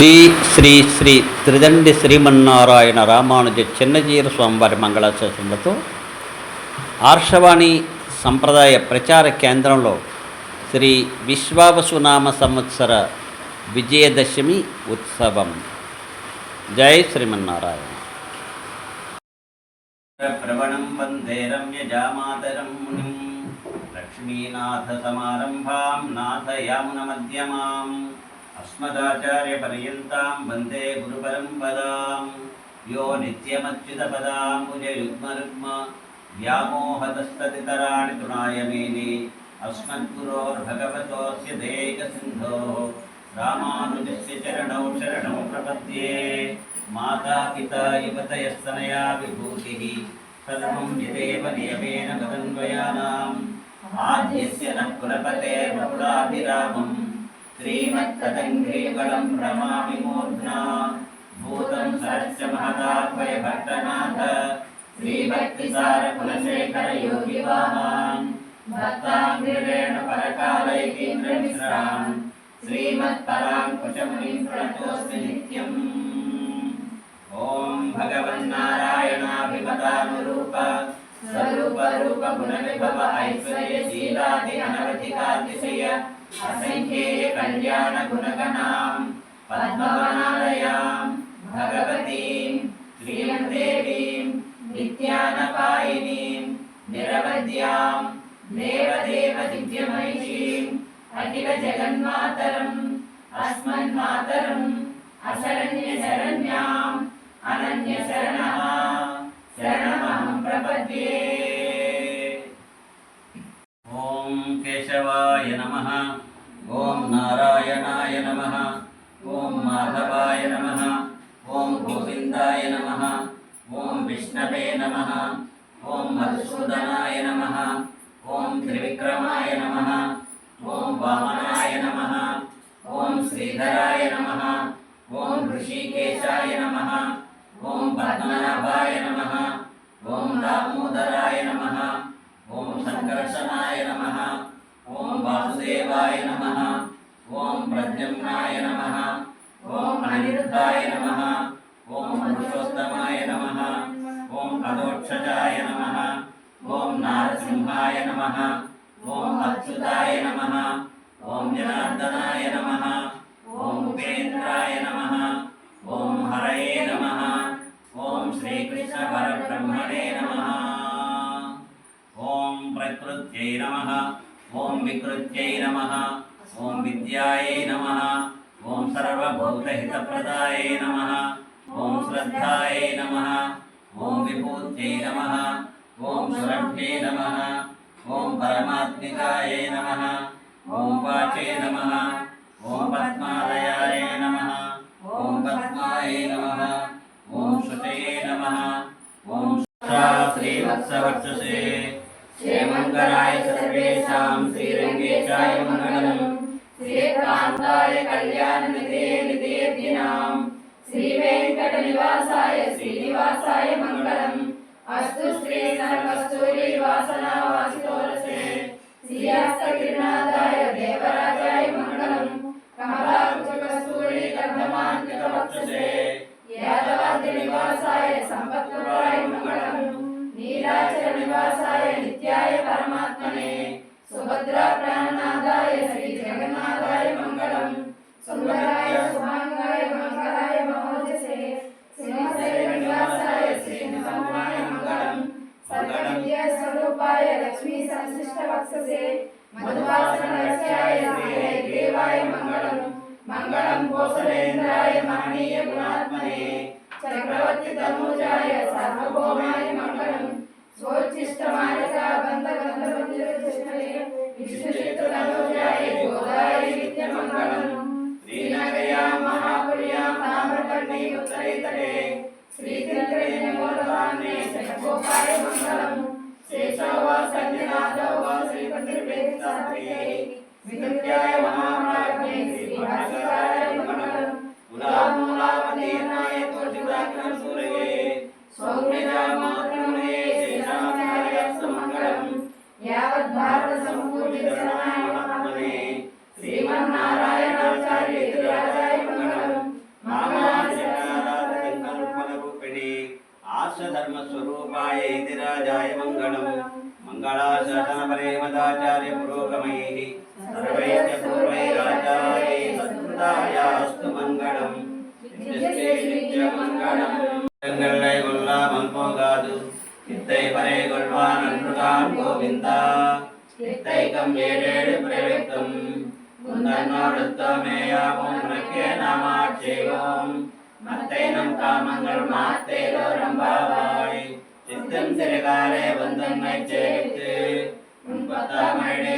శ్రీ శ్రీ శ్రీ త్రిదండి శ్రీమన్నారాయణ రామానుజ చిన్నజీర స్వామివారి మంగళాశాసనలతో ఆర్షవాణి సంప్రదాయ ప్రచార కేంద్రంలో శ్రీ విశ్వావసునామ సంవత్సర విజయదశమి ఉత్సవం. జై శ్రీమన్నారాయణ. ప్రవణం వందే రమ్యజామాతరం మునిం. లక్ష్మీనాథ సమారంభాం నాథయామున మధ్యమాం. గురుపరంపదాం యో నిత్యమచ్యుతపదాంబుజయుగ్మరుగ్మ వ్యామోహతస్తతితరాణి తృణాయ మేనే అస్మద్గురోర్భగవతోస్య దేకసింధోः రామానుజస్య చరణౌ శరణౌ ప్రపద్యే మాతా పితా యువతయస్తనయా విభూతిः సర్వం యదేవ నియమేన మదన్వయానాం ఆద్యస్య నః కులపతేర్వకులాభిరామం శ్రీమత్తదంఘ్రీవళం భ్రమామి श्रीमत्तदङ्ग्रीवलं रमामि मूर्ध्ना भूतं सरस्य महतात्वयभक्तनाथ श्रीभक्तिसारकुलशेखरयोगिवान् भक्ताङ्ग्रेण परकालयतीन्द्रमिश्रान् श्रीमत्पराङ्कुशमुनिं प्रणतो స్వరూప రూప ఐశ్వర్య శీలాది అనవధికాతిశయ అసంఖ్యేయ కళ్యాణ గుణగణాం పద్మవనాలయాం భగవతీం శ్రీయందేవీం నిత్యానపాయినీం నిరవధ్యాం దేవదేవ దివ్యమైషీం అఖిల జగన్మాతరం అస్మన్మాతరం అశరణ్య ఓం నారాయణాయ నమ ఓం మాధవాయ నమ ఓం గోవిందాయ నమ ఓం విష్ణవే నమ ఓం మధుసూదనాయ నమ ఓం త్రివిక్రమాయ నమ ఓం వామనాయ నమ ఓం శ్రీధరాయ నమ ఓం ఋషికేశాయ నమ ఓం పద్మనాభాయ నమ ఓం దామోదరాయ నమ ఓం సంకర్షణాయ నమ ఓం వాసుదేవాయ నమ ఓం ప్రద్యుమ్నాయ నమ ఓం అనిరుద్ధాయ నమ ఓం పురుషోత్తమాయ నమ ఓం అదోక్షజాయ నమ ఓం నారసింహాయ నమ ఓం అచ్యుతాయ నమ ఓం జనార్దనాయ నమ ఓం ఉపేంద్రాయ నమ ఓం హరయే నమ ఓం శ్రీకృష్ణ పరబ్రహ్మణే నమ ఓం ప్రకృత్యై నమ ఓం వికృత్యై నమ. ఓం విద్యాయై నమ. ఓం సర్వభూతహితప్రదాయై నమ. ఓం శ్రద్ధాయై నమ. ఓం విభూత్యై నమ. ఓం సురభ్యై నమ. ఓం పరమాత్మికాయై నమ. ఓం క్షేమంకరాయ సర్వేషాం శ్రీరంగేశాయ మంగళం. శ్రీకాంతాయ కళ్యాణ నిధే నిధేర్దినాం శ్రీ వెంకట నివాసాయ శ్రీనివాసాయ మంగళం. అస్తు శ్రీ సర్వస్తూరి దేవాయ లక్ష్మీ సంశిష్ట వక్షసే. మధువాసనస్యాయ రస్యాయ దేవాయ మంగళం మంగళం కోసలేంద్రాయ మహనీయ గుణాత్మనే. చక్రవర్తి తనూజాయ సార్వభౌమాయ మంగళం. స్వోచ్చిష్టమాలిక బంధ గంధ విష్ణుచిత్తులనుజాయ संजनादव श्रीपति वेदशास्त्री विद्याय महामहाराज्ञे श्री भास्कराय नमः गुलामूलावदेनाय तुलसीदाक्रम सूरये सौम्यजामाक्रमे श्रीरामाय सुमङ्गलम् यावद्भारतसम्पूर्णितनाय महात्मने श्रीमन्नारायणाचार्य राजाय मङ्गलम् मामाशनाराधनकल्पनरूपिणे आर्षधर्मस्वरूपाय इति राजाय मङ्गलम् मङ्गलाशतनपरेमदाचार्य पुरोगमैः सर्वैश्च पूर्वैराचार्यै सत्कृतायास्तु मङ्गलम् മംഗളെ കൊള്ളാമം പോകാതു. ഇത്തൈ പരെ കൊള്ളുവാൻ അൻപുകാൻ ഗോവിന്ദ. ഇത്തൈക്കം ഏഴേഴ് പ്രവ്യക്തം കുന്നോടത്തമേയാവും ഉണക്കേ നാമാക്ഷേപം മത്തേനം കാമങ്ങൾ മാത്തേലോ சித்தம் சிறுகாலே வந்தன்னை சேர்த்து உன் பத்தாமழே